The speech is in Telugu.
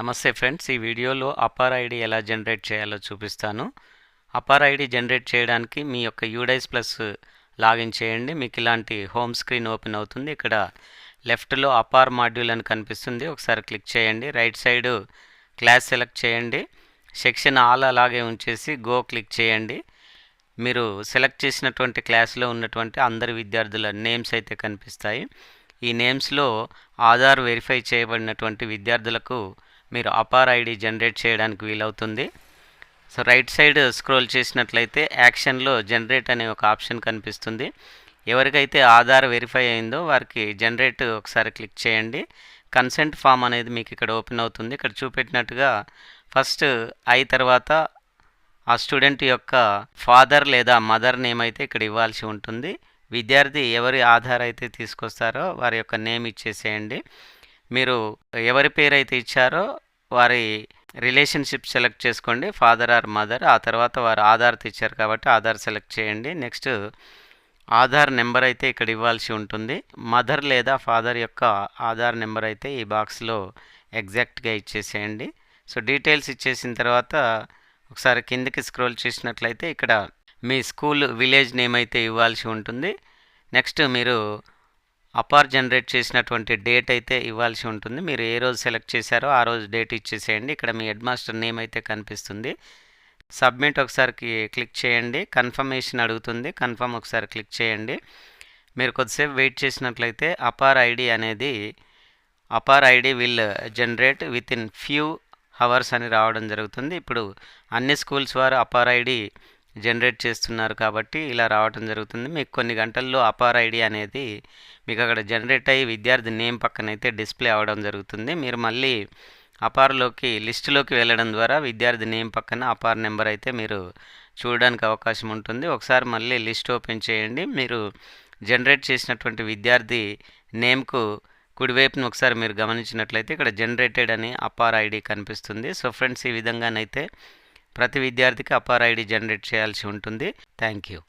నమస్తే ఫ్రెండ్స్ ఈ వీడియోలో అపార్ ఐడి ఎలా జనరేట్ చేయాలో చూపిస్తాను. అపార్ ఐడి జనరేట్ చేయడానికి మీ యొక్క యూడైస్ ప్లస్ లాగిన్ చేయండి. మీకు ఇలాంటి హోమ్ స్క్రీన్ ఓపెన్ అవుతుంది. ఇక్కడ లెఫ్ట్లో అపార్ మాడ్యూల్ అని కనిపిస్తుంది. ఒకసారి క్లిక్ చేయండి. రైట్ సైడ్ క్లాస్ సెలెక్ట్ చేయండి. సెక్షన్ ఆల్ అలాగే ఉంచేసి గో క్లిక్ చేయండి. మీరు సెలెక్ట్ చేసినటువంటి క్లాస్లో ఉన్నటువంటి అందరి విద్యార్థుల నేమ్స్ అయితే కనిపిస్తాయి. ఈ నేమ్స్లో ఆధార్ వెరిఫై చేయబడినటువంటి విద్యార్థులకు మీరు అపార్ ఐడి జనరేట్ చేయడానికి వీలవుతుంది. సో రైట్ సైడ్ స్క్రోల్ చేసినట్లయితే యాక్షన్లో జనరేట్ అనే ఒక ఆప్షన్ కనిపిస్తుంది. ఎవరికైతే ఆధార్ వెరిఫై అయిందో వారికి జనరేట్ ఒకసారి క్లిక్ చేయండి. కన్సెంట్ ఫామ్ అనేది మీకు ఇక్కడ ఓపెన్ అవుతుంది. ఇక్కడ చూపెట్టినట్టుగా ఫస్ట్ అయి తర్వాత ఆ స్టూడెంట్ యొక్క ఫాదర్ లేదా మదర్ నేమ్ అయితే ఇక్కడ ఇవ్వాల్సి ఉంటుంది. విద్యార్థి ఎవరి ఆధార్ అయితే తీసుకొస్తారో వారి యొక్క నేమ్ ఇచ్చేసేయండి. మీరు ఎవరి పేరు అయితే ఇచ్చారో వారి రిలేషన్షిప్ సెలెక్ట్ చేసుకోండి. ఫాదర్ ఆర్ మదర్ ఆ తర్వాత వారు ఆధార్ తెచ్చారు కాబట్టి ఆధార్ సెలెక్ట్ చేయండి. నెక్స్ట్ ఆధార్ నెంబర్ అయితే ఇక్కడ ఇవ్వాల్సి ఉంటుంది. మదర్ లేదా ఫాదర్ యొక్క ఆధార్ నెంబర్ అయితే ఈ బాక్స్లో ఎగ్జాక్ట్గా ఇచ్చేసేయండి. సో డీటెయిల్స్ ఇచ్చేసిన తర్వాత ఒకసారి కిందకి స్క్రోల్ చేసినట్లయితే ఇక్కడ మీ స్కూల్ విలేజ్ నేమ్ అయితే ఇవ్వాల్సి ఉంటుంది. నెక్స్ట్ మీరు అపార్ జనరేట్ చేసినటువంటి డేట్ అయితే ఇవ్వాల్సి ఉంటుంది. మీరు ఏ రోజు సెలెక్ట్ చేశారో ఆ రోజు డేట్ ఇచ్చేసేయండి. ఇక్కడ మీ హెడ్ మాస్టర్ నేమ్ అయితే కనిపిస్తుంది. సబ్మిట్ ఒకసారికి క్లిక్ చేయండి. కన్ఫర్మేషన్ అడుగుతుంది. కన్ఫర్మ్ ఒకసారి క్లిక్ చేయండి. మీరు కొద్దిసేపు వెయిట్ చేసినట్లయితే అపార్ ఐడి అనేది APAAR ID will generate within few hours అని రావడం జరుగుతుంది. ఇప్పుడు అన్ని స్కూల్స్ వారు అపార్ ఐడి జనరేట్ చేస్తున్నారు కాబట్టి ఇలా రావటం జరుగుతుంది. మీకు కొన్ని గంటల్లో అపార్ ఐడి అనేది మీకు అక్కడ జనరేట్ అయ్యి విద్యార్థి నేమ్ పక్కన అయితే డిస్ప్లే అవ్వడం జరుగుతుంది. మీరు మళ్ళీ అపార్లోకి లిస్టులోకి వెళ్ళడం ద్వారా విద్యార్థి నేమ్ పక్కన అపార్ నెంబర్ అయితే మీరు చూడడానికి అవకాశం ఉంటుంది. ఒకసారి మళ్ళీ లిస్ట్ ఓపెన్ చేయండి. మీరు జనరేట్ చేసినటువంటి విద్యార్థి నేమ్కు కుడివైపున ఒకసారి మీరు గమనించినట్లయితే ఇక్కడ జనరేటెడ్ అని అపార్ ఐడి కనిపిస్తుంది. సో ఫ్రెండ్స్ ఈ విధంగానైతే ప్రతి విద్యార్థికి అపార్ ఐడి జనరేట్ చేయాల్సి ఉంటుంది. Thank you.